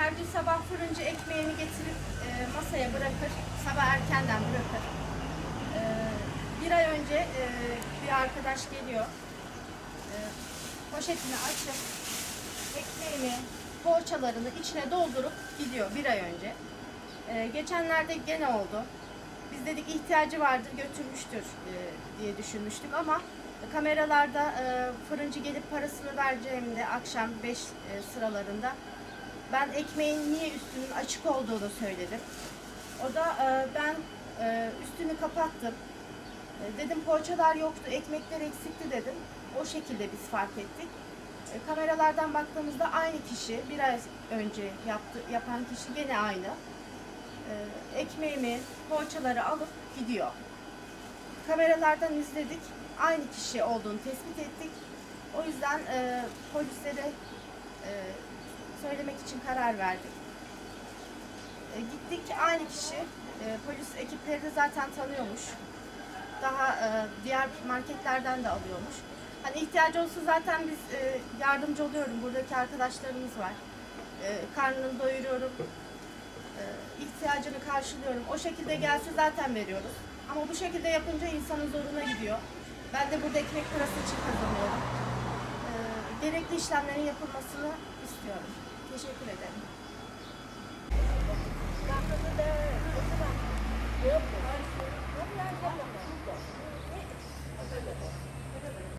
Her gün sabah fırıncı ekmeğini getirip e, masaya bırakır. Sabah erkenden bırakır. E, bir ay önce e, bir arkadaş geliyor. E, poşetini açıp ekmeğini, poğaçalarını içine doldurup gidiyor bir ay önce. E, geçenlerde gene oldu. Biz dedik ihtiyacı vardır götürmüştür e, diye düşünmüştük ama kameralarda e, fırıncı gelip parasını vereceğimde akşam 5 sıralarında ben ekmeğin niye üstünün açık olduğunu söyledim. O da e, ben e, üstünü kapattım. E, dedim poğaçalar yoktu, ekmekler eksikti dedim. O şekilde biz fark ettik. E, kameralardan baktığımızda aynı kişi, bir ay önce yaptı, yapan kişi gene aynı. E, ekmeğimi, poğaçaları alıp gidiyor. Kameralardan izledik. Aynı kişi olduğunu tespit ettik. O yüzden e, polislere e, söylemek için karar verdik. E, gittik aynı kişi, e, polis ekipleri de zaten tanıyormuş. Daha e, diğer marketlerden de alıyormuş. Hani ihtiyacı olsa zaten biz e, yardımcı oluyorum. Buradaki arkadaşlarımız var. E, karnını doyuruyorum. E, ihtiyacını karşılıyorum. O şekilde gelse zaten veriyoruz. Ama bu şekilde yapınca insanın zoruna gidiyor. Ben de burada ekmek parası için kazanıyorum. E, gerekli işlemlerin yapılmasını istiyorum. 你是不能带